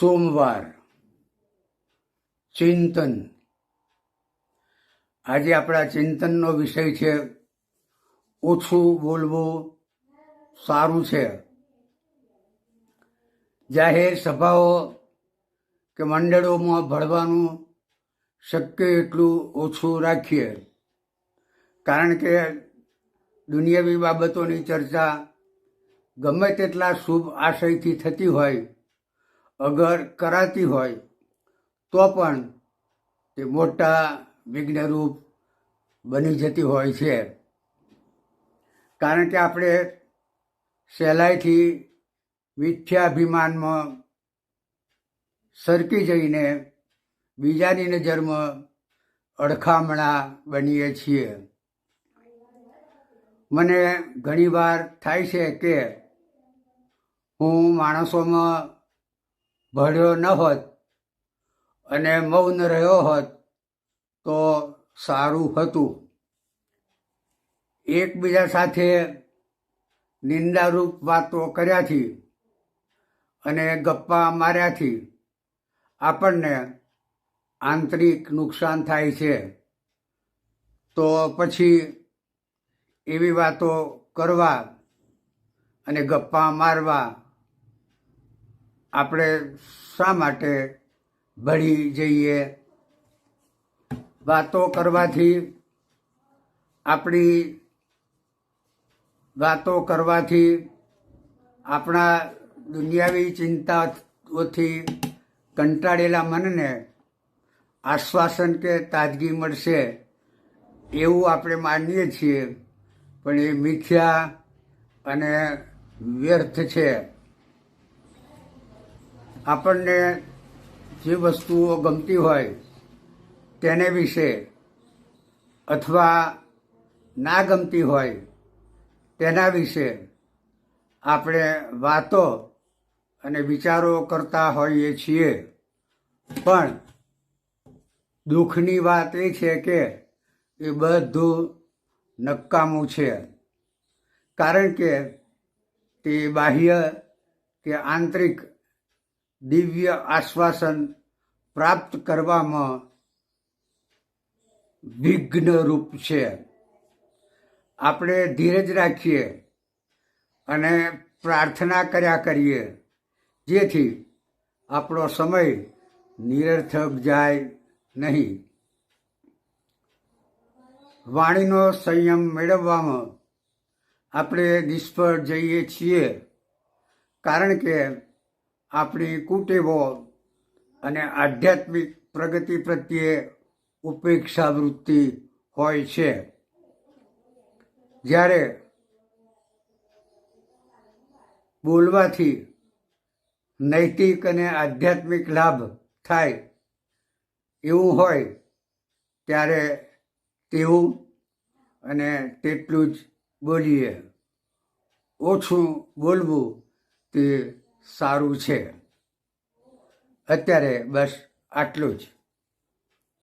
સોમવાર. ચિંતન. આજે આપણા ચિંતનનો વિષય છે, ઓછું બોલવું, સારું છે. જાહેર સભાઓ કે મંડળોમાં ભળવાનું શક્ય એટલું ઓછું રાખીએ. કારણ કે દુનિયાવી બાબતોની ચર્ચા ગમે તેટલા શુભ આશયથી થતી હોય અગર કરાતી હોય, તો પણ તે મોટા વિઘ્નરૂપ બની જતી હોય છે. કારણ કે આપણે સહેલાઈથી મિથ્યાભિમાનમાં સરકી જઈને બીજાની નજરમાં અડખામણા બનીએ છીએ. મને ઘણીવાર થાય છે કે હું માણસોમાં ભળ્યો ન હોત અને મૌન રહ્યો હોત તો સારું હતું. એકબીજા સાથે નિંદારૂપ વાતો કર્યાથી અને ગપ્પા માર્યાથી આપણને આંતરિક નુકસાન થાય છે. તો પછી એવી વાતો કરવા અને ગપ્પા મારવા આપણે શા માટે ભળી જઈએ? વાતો કરવાથી આપણી વાતો કરવાથી આપણા દુનિયાવી ચિંતાઓથી કંટાળેલા મનને આશ્વાસન કે તાજગી મળશે એવું આપણે માનીએ છીએ. પણ એ મિથ્યા અને વ્યર્થ છે. આપણને જે વસ્તુઓ ગમતી હોય તેને વિશે અથવા ના ગમતી હોય તેના વિશે આપણે વાતો અને વિચારો કરતા હોઈએ છીએ. પણ દુઃખની વાત એ છે કે એ બધું નકામું છે. કારણ કે તે બાહ્ય કે આંતરિક દિવ્ય આશ્વાસન પ્રાપ્ત કરવામાં વિઘ્નરૂપ છે. આપણે ધીરજ રાખીએ અને પ્રાર્થના કર્યા કરીએ, જેથી આપણો સમય નિરર્થક જાય નહીં. વાણીનો સંયમ મેળવવામાં આપણે નિષ્ફળ જઈએ છીએ, કારણ કે આપણી કુટેવો અને આધ્યાત્મિક પ્રગતિ પ્રત્યે ઉપેક્ષા વૃત્તિ હોય છે. જ્યારે બોલવાથી નૈતિક અને આધ્યાત્મિક લાભ થાય એવું હોય, ત્યારે તેવું અને તેટલું જ બોલીએ. ઓછું બોલવું તે સારું છે. અત્યારે બસ આટલું જ.